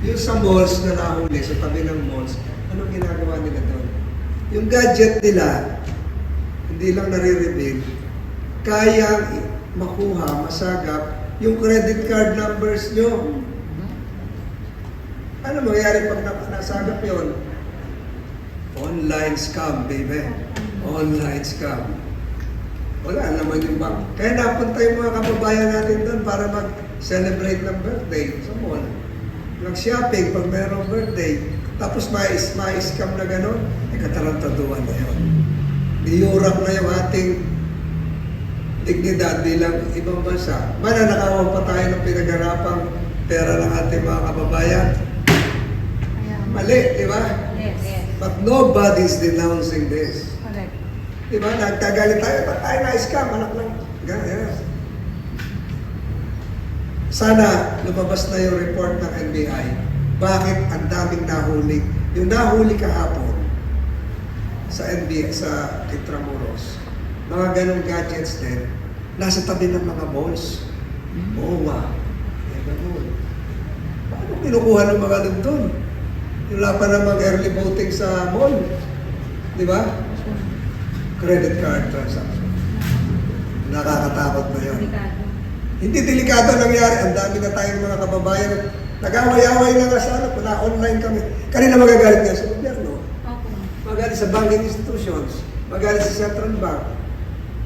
Yung sa malls na nahuli, sa tabi ng malls, anong ginagawa nila doon? Yung gadget nila, hindi lang nare-reveal, kaya makuha, masagap, yung credit card numbers nyo. Ano mangyayari pag na- nasagap yon? Online scam, baby. Online scam. Wala naman yung bank. Kaya napunta yung mga kababayan natin doon para mag-celebrate ng birthday sa mall. Nag-shopping pag mayroong birthday. Tapos mais, mais scam na gano'n, ay katarantaduan na yun. Niyurap na yung ating dignidad bilang ibang bansa. Mananakawan pa tayo ng pinag-arapang pera ng ating mga kababayan. Mali, di ba? Yes, yes. But nobody's denouncing this. Correct. Di ba? Nagtagalit tayo, ba't tayo na-scam? Anak lang. Ganyan. Sana lumabas na yung report ng NBI. Bakit ang daming nahuli? Yung nahuli kahapon sa NBI, sa Intramuros, mga ganong gadgets din, nasa tabi ng mga malls. MOA. Eh, ganun. Paano kinukuha ng mga nandun? Wala pa namang early voting sa mall. Di ba? credit card transaction. Nakakatakot na yun. Hindi delikado nangyari. Ang dami na tayong mga kababayan. Nag-away-away na nga sa ano, na online kami. Kanina magagalit nga sa gobyerno. Opo. Magalit sa banking institutions. Magalit sa central bank.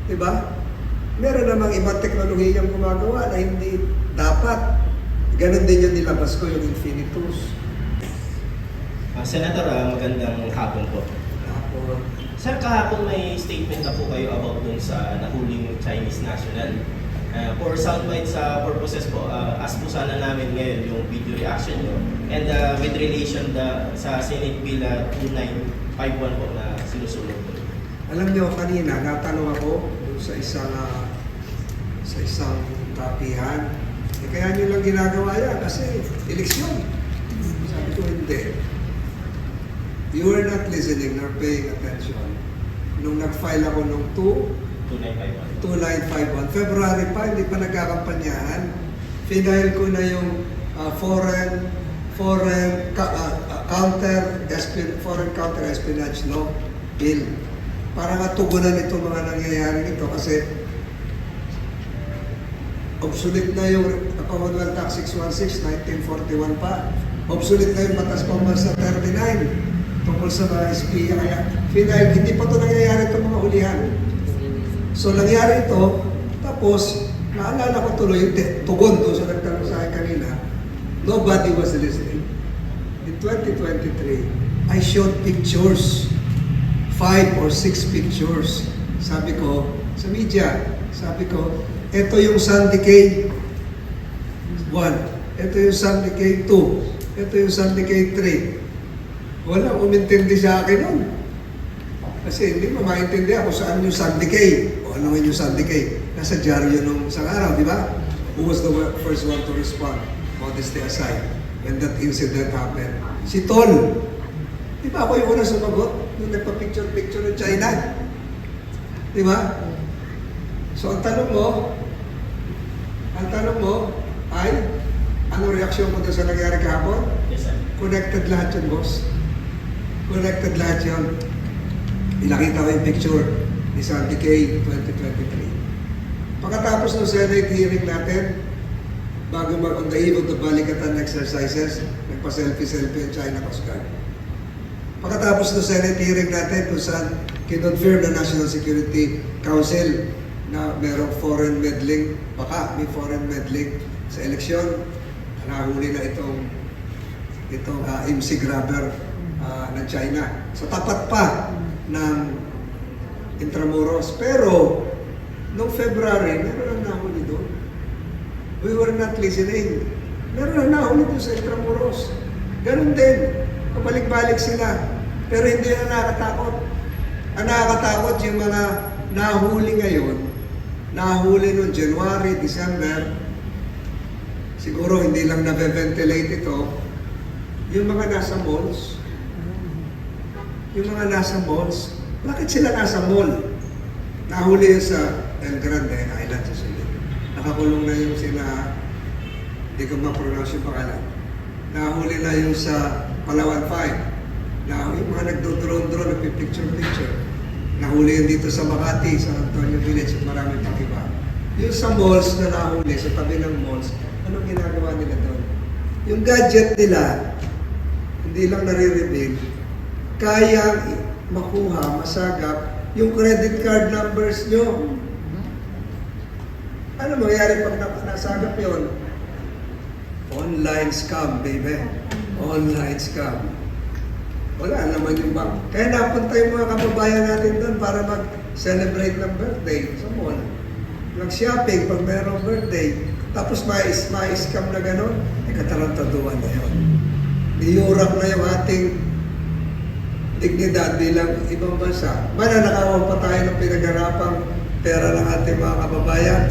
Diba? Meron namang ibang teknolohiyang gumagawa na hindi dapat. Ganon din yung nilabas ko, yung Infinitus. Ah, Senator, ah, magandang hapon po. Tapos, Sir, kahapon may statement na po kayo about dun sa nahuling Chinese national. Uh, for soundbite sa purposes po, uh, ask po sana namin ngayon yung video reaction nyo. And uh, with relation the, sa Senate Bill uh, 2951 po na sinusunod po. Alam niyo, kanina, natanong ako sa isang, ah, sa isang tapihan. Eh, kaya niyo lang ginagawa yan kasi eleksyon. Sabi ko, hindi. You were not listening nor paying attention. Nung nag-file ako nung 2, 2951. 2951, February pa, hindi pa nagkakampanyahan. Final ko na yung ah, foreign foreign ah, ah, counter espin, foreign counter espionage law bill. Para matugunan itong mga nangyayari ito kasi obsolete na yung Commonwealth Act 616 1941 pa. Obsolete na yung Batas Pambansa 39 tungkol sa mga kaya final hindi pa ito nangyayari itong mga hulihan So nangyari ito, tapos naalala ko tuloy tugon doon sa nagtanong sa akin kanina, nobody was listening. In 2023, I showed pictures, five or six pictures. Sabi ko, sa media, sabi ko, ito yung Sandy K. One. Ito yung Sandy K. Two. Ito yung Sandy K. Three. Walang umintindi sa akin nun. Kasi hindi mo maintindihan kung saan yung Sunday o ano man yung Sunday K. Nasa dyaryo nung isang araw, di ba? Who was the first one to respond? Modesty aside, when that incident happened. Si Tol. Di ba ako yung unang sumagot nung nagpa-picture-picture ng China? Di ba? So ang tanong mo, ang tanong mo ay, ano reaksyon mo sa nangyari kahapon? Yes, sir. Connected lahat yun, boss. Connected lahat yun. Inakita ko yung picture ni Sandy K. 2023. Pagkatapos ng Senate hearing natin, bago mag on the eve of the Balikatan exercises, nagpa-selfie-selfie ang China Coast Guard. Pagkatapos ng Senate hearing natin kung saan kinonfirm na National Security Council na merong foreign meddling, baka may foreign meddling sa eleksyon, nahuli na itong itong uh, MC grabber ah, ng China. Sa tapat pa ng Intramuros. Pero, noong February, meron na nahuli doon. We were not listening. Meron na nahuli doon sa Intramuros. Ganun din. Pabalik-balik sila. Pero hindi na nakakatakot. Ang nakakatakot yung mga nahuli ngayon, nahuli noong January, December, siguro hindi lang na-ventilate ito, yung mga nasa malls, yung mga nasa malls, bakit sila nasa mall? Nahuli sa El Grande Island sa Sulit. Nakakulong na yung sila, hindi ko ma-pronounce yung pangalan. Nahuli na yung sa Palawan 5. Nahuli yung mga nagdo-drone-drone, nagpipicture-picture. Nahuli yun dito sa Makati, sa Antonio Village at marami pang iba. Yung sa malls na nahuli, sa tabi ng malls, anong ginagawa nila doon? Yung gadget nila, hindi lang nare-reveal, kaya makuha, masagap, yung credit card numbers nyo. Ano mangyayari pag na- nasagap yon? Online scam, baby. Online scam. Wala naman yung bank. Kaya napunta yung mga kababayan natin doon para mag-celebrate ng birthday sa mall. Nag-shopping pag mayroong birthday. Tapos mais, mais-scam na gano'n, ay katarantaduan na yun. Niyurak na yung ating dignidad bilang ibang bansa. Mananakawan pa tayo ng pinag-arapang pera ng ating mga kababayan.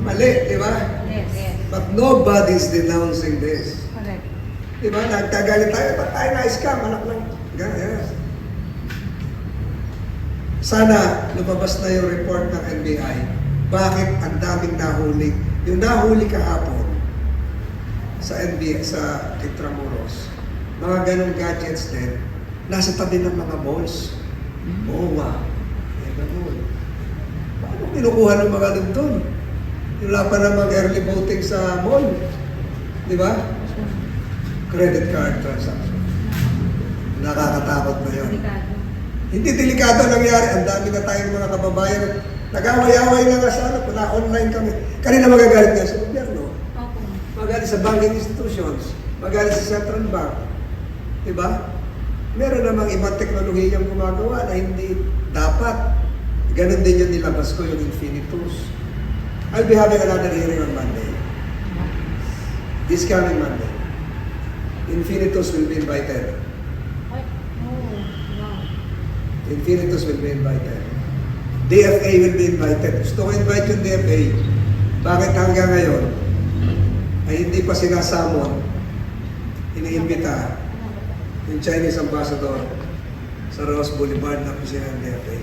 Mali, di ba? Yes, yes. But nobody's denouncing this. Correct. Di ba? Nagtagalit tayo. Ba't tayo na-scam? Anak lang. Ganyan. Sana lumabas na yung report ng NBI. Bakit ang daming nahuli? Yung nahuli kahapon sa NBI, sa Intramuros, mga ganong gadgets din, nasa tabi ng mga malls. MOA. Eh, ganun. Paano kinukuha ng mga doon? Wala pa namang early voting sa mall. Di ba? credit card transaction. Nakakatakot na yun. Delikado. Hindi delikado nangyari. Ang dami na tayong mga kababayan. Nag-away-away na nga sa ano, na online kami. Kanina magagalit nga sa gobyerno. Opo. Magalit sa banking institutions. Magalit sa central bank. Diba? Meron namang ibang teknolohiyang gumagawa na hindi dapat. Ganon din yung nilabas ko, yung Infinitus. I'll be having another hearing on Monday. This coming Monday. Infinitus will be invited. Oh. Infinitus will be invited. DFA will be invited. Gusto ko invite yung DFA. Bakit hanggang ngayon ay hindi pa sinasamon, iniimbita yung Chinese ambassador sa Ross Boulevard na ng DFA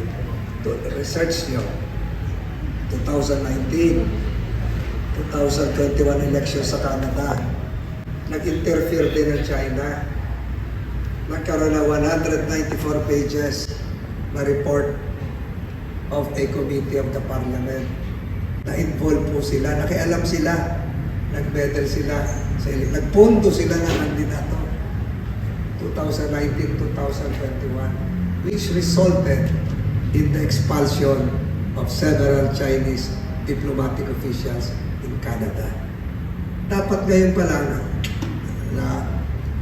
to research nyo. 2019 2021 election sa Canada. Nag-interfere din ng China. Nagkaroon ng 194 pages na report of a committee of the parliament. Na-involve po sila, nakialam sila, nag-medal sila, nagpunto sila ng kandidato 2019-2021 which resulted in the expulsion of several Chinese diplomatic officials in Canada. Dapat ngayon pa lang na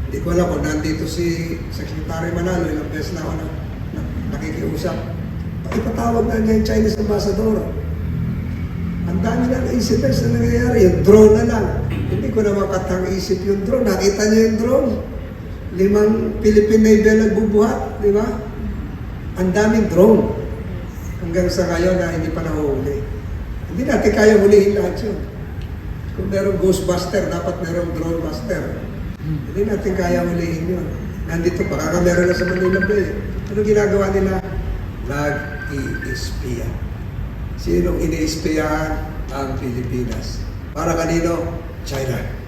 hindi ko alam kung nandito si Secretary Manalo, ilang beses na ako na, na, nakikiusap. Ipatawag na niya yung Chinese ambassador. Ang dami na incidents na nangyayari. Yung drone na lang. Hindi ko na makatang isip yung drone. Nakita niyo yung drone. Limang Philippine Navy nagbubuhat. Di ba? Ang daming drone. Hanggang sa ngayon na hindi pa nahuli. Hindi natin kaya hulihin lahat yun. Kung merong Ghostbuster, dapat merong Drone Buster. Hindi natin kaya hulihin yun. Nandito pa, kaka meron na sa Manila Bay. Ano ginagawa nila? Nag-i-espiya. Sinong ini-espiyahan? Ang Pilipinas. Para kanino? China.